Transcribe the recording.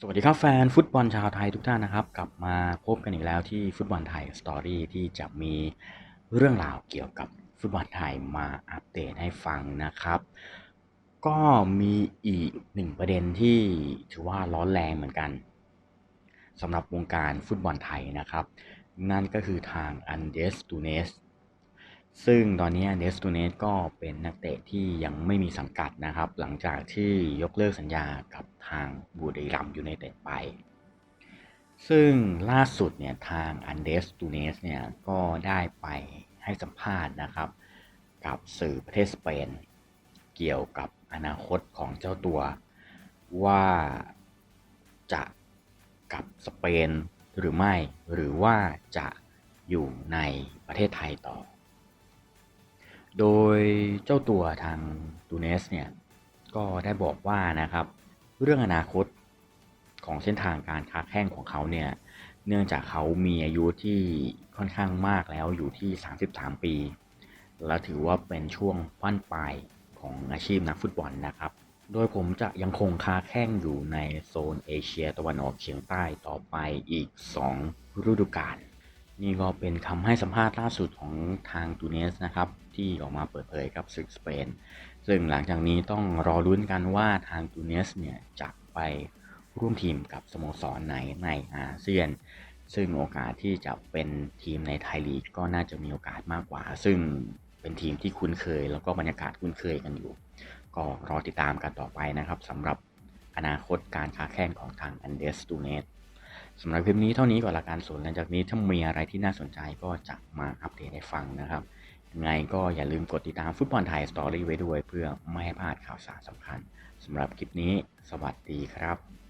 สวัสดีครับแฟนฟุตบอลชาวไทยทุกท่านนะครับ กลับมาพบกันอีกแล้วที่ฟุตบอลไทยสตอรี่ที่จะมีเรื่องราวเกี่ยวกับฟุตบอลไทยมาอัปเดตให้ฟังนะครับ ก็มีอีกหนึ่งประเด็นที่ถือว่าร้อนแรงเหมือนกันสำหรับวงการฟุตบอลไทยนะครับ นั่นก็คือทางอันเดสตูเนสซึ่งตอนนี้เนสตูเนสก็เป็นนักเตะที่ยังไม่มีสังกัดนะครับ หลังจากที่ยกเลิกสัญญากับ ทางบูรีรัมยูไนเต็ดไป ซึ่งล่าสุดเนี่ยทางอันเดสตูเนสเนี่ยก็ได้ไปให้สัมภาษณ์นะครับ กับสื่อประเทศสเปน เกี่ยวกับอนาคตของเจ้าตัวว่าจะกับสเปนหรือไม่หรือว่าจะอยู่ในประเทศไทยต่อ โดยเจ้าตัวทางตูเนสเนี่ยก็ได้บอกว่านะครับ เรื่องอนาคตของเส้นทางการค้าแข้งของเขาเนี่ยเนื่องจากเขามีอายุที่ค่อนข้างมากแล้วอยู่ที่ 33 ปี และถือว่าเป็นช่วงฟั่นปลายของอาชีพนักฟุตบอลนะครับ โดยผมจะยังคงค้าแข้งอยู่ในโซนเอเชียตะวันออกเฉียงใต้ต่อไปอีก 2 ฤดูกาล นี่ก็เป็นคำให้สัมภาษณ์ล่าสุดของทางตูเนสนะครับ ที่ออกมาเปิดเผยกับศึกสเปน ซึ่งหลังจากนี้ต้องรอรุ้นกันว่าทางตูเนสเนี่ยจะไปร่วมทีมกับสโมสรไหนในอาเซียน ซึ่งโอกาสที่จะเป็นทีมในไทยลีกก็น่าจะมีโอกาสมากกว่า ซึ่งเป็นทีมที่คุ้นเคย แล้วก็บรรยากาศคุ้นเคยกันอยู่ ก็รอติดตามกันต่อไปนะครับสำหรับอนาคตการค้าแข่งของทางอันเดสตูเนส สำหรับคลิปนี้เท่านี้ก่อนละกันส่วนหลังจากนี้ถ้ามีอะไรที่น่าสนใจก็จะมาอัปเดตให้ฟังนะครับยังไงก็อย่าลืมกดติดตามฟุตบอลไทยสตอรี่ไว้ด้วย เพื่อไม่ให้พลาดข่าวสารสำคัญสำหรับคลิปนี้ สวัสดีครับ